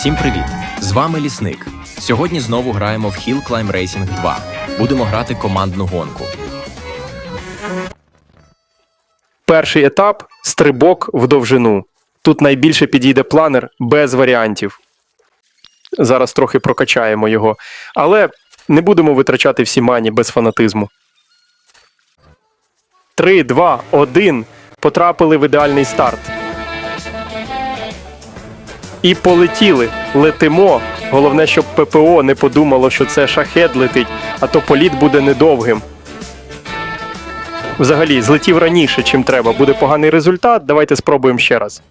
Всім привіт! З вами Лісник. Сьогодні знову граємо в Hill Climb Racing 2. Будемо грати командну гонку. Перший етап стрибок в довжину. Тут найбільше підійде планер без варіантів. Зараз трохи прокачаємо його. Але не будемо витрачати всі мані без фанатизму. 3, 2, 1. Потрапили в ідеальний старт. І полетіли. Летимо. Головне, щоб ППО не подумало, що це шахет летить, а то політ буде недовгим. Взагалі, злетів раніше, чим треба. Буде поганий результат. Давайте спробуємо ще раз.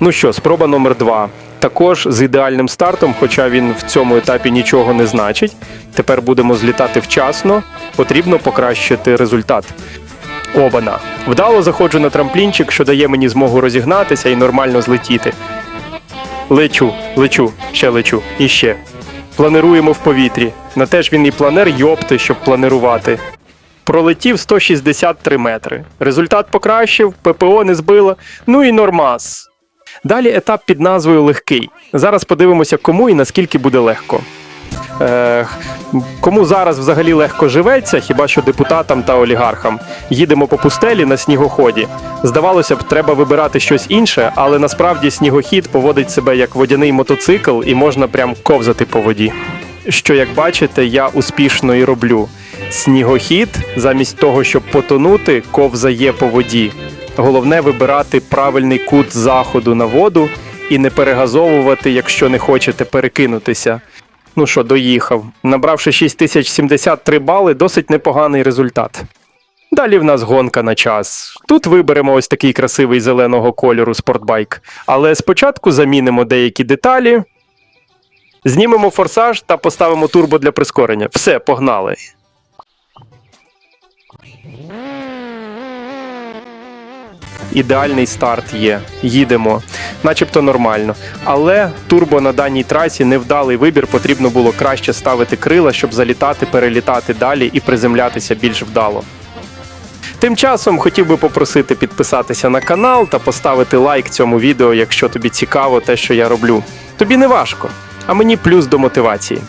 Ну що, спроба номер два. Також з ідеальним стартом, хоча він в цьому етапі нічого не значить. Тепер будемо злітати вчасно. Потрібно покращити результат. Обана. Вдало заходжу на трамплінчик, що дає мені змогу розігнатися і нормально злетіти. Лечу, лечу, ще лечу. І ще. Планируємо в повітрі. На те ж він і планер йопти, щоб планирувати. Пролетів 163 метри. Результат покращив, ППО не збило. Ну і нормас. Далі етап під назвою Легкий. Зараз подивимося, кому і наскільки буде легко. Е, кому зараз взагалі легко живеться, хіба що депутатам та олігархам. Їдемо по пустелі на снігоході. Здавалося б, треба вибирати щось інше, але насправді снігохід поводить себе як водяний мотоцикл і можна прям ковзати по воді. Що, як бачите, я успішно і роблю. Снігохід, замість того, щоб потонути, ковзає по воді. Головне вибирати правильний кут заходу на воду і не перегазовувати, якщо не хочете перекинутися. Ну що, доїхав. Набравши 6073 бали, досить непоганий результат. Далі в нас гонка на час. Тут виберемо ось такий красивий зеленого кольору спортбайк. Але спочатку замінимо деякі деталі, знімемо форсаж та поставимо турбо для прискорення. Все, погнали. Ідеальний старт є. Їдемо. Начебто нормально. Але турбо на даній трасі невдалий вибір. Потрібно було краще ставити крила, щоб залітати, перелітати далі і приземлятися більш вдало. Тим часом хотів би попросити підписатися на канал та поставити лайк цьому відео, якщо тобі цікаво те, що я роблю. Тобі не важко, а мені плюс до мотивації.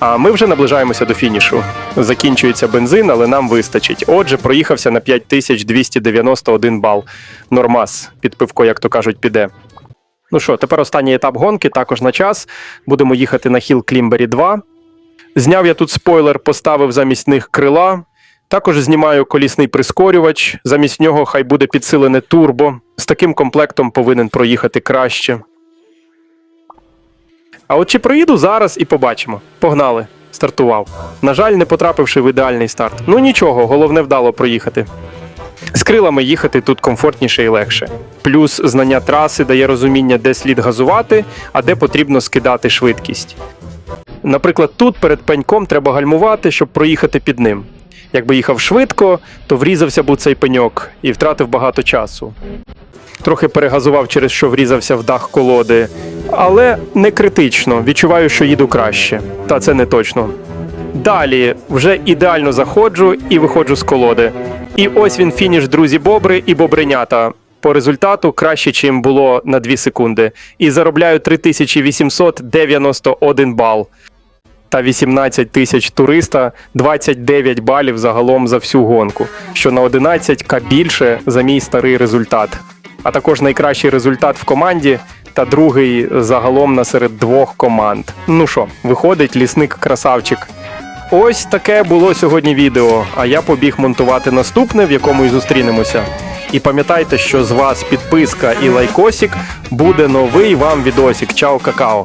А ми вже наближаємося до фінішу. Закінчується бензин, але нам вистачить. Отже, проїхався на 5291 бал. Нормас, під пивко, як то кажуть, піде. Ну що, тепер останній етап гонки, також на час. Будемо їхати на Хіл Клімбері 2. Зняв я тут спойлер, поставив замість них крила. Також знімаю колісний прискорювач. Замість нього хай буде підсилене турбо. З таким комплектом повинен проїхати краще. А от чи проїду зараз і побачимо. Погнали. Стартував. На жаль, не потрапивши в ідеальний старт. Ну нічого, головне вдало проїхати. З крилами їхати тут комфортніше і легше. Плюс знання траси дає розуміння, де слід газувати, а де потрібно скидати швидкість. Наприклад, тут перед пеньком треба гальмувати, щоб проїхати під ним. Якби їхав швидко, то врізався б у цей пеньок і втратив багато часу. Трохи перегазував, через що врізався в дах колоди. Але не критично, відчуваю, що їду краще. Та це не точно. Далі вже ідеально заходжу і виходжу з колоди. І ось він фініш, друзі, бобри і бобринята. По результату краще, чим було на 2 секунди. І заробляю 3891 бал. Та 18 тисяч туриста, 29 балів загалом за всю гонку, що на 11к більше за мій старий результат. А також найкращий результат в команді та другий загалом насеред двох команд. Ну що, виходить, лісник красавчик. Ось таке було сьогодні відео. А я побіг монтувати наступне, в якому і зустрінемося. І пам'ятайте, що з вас підписка і лайкосик буде новий вам відосик. Чао, какао!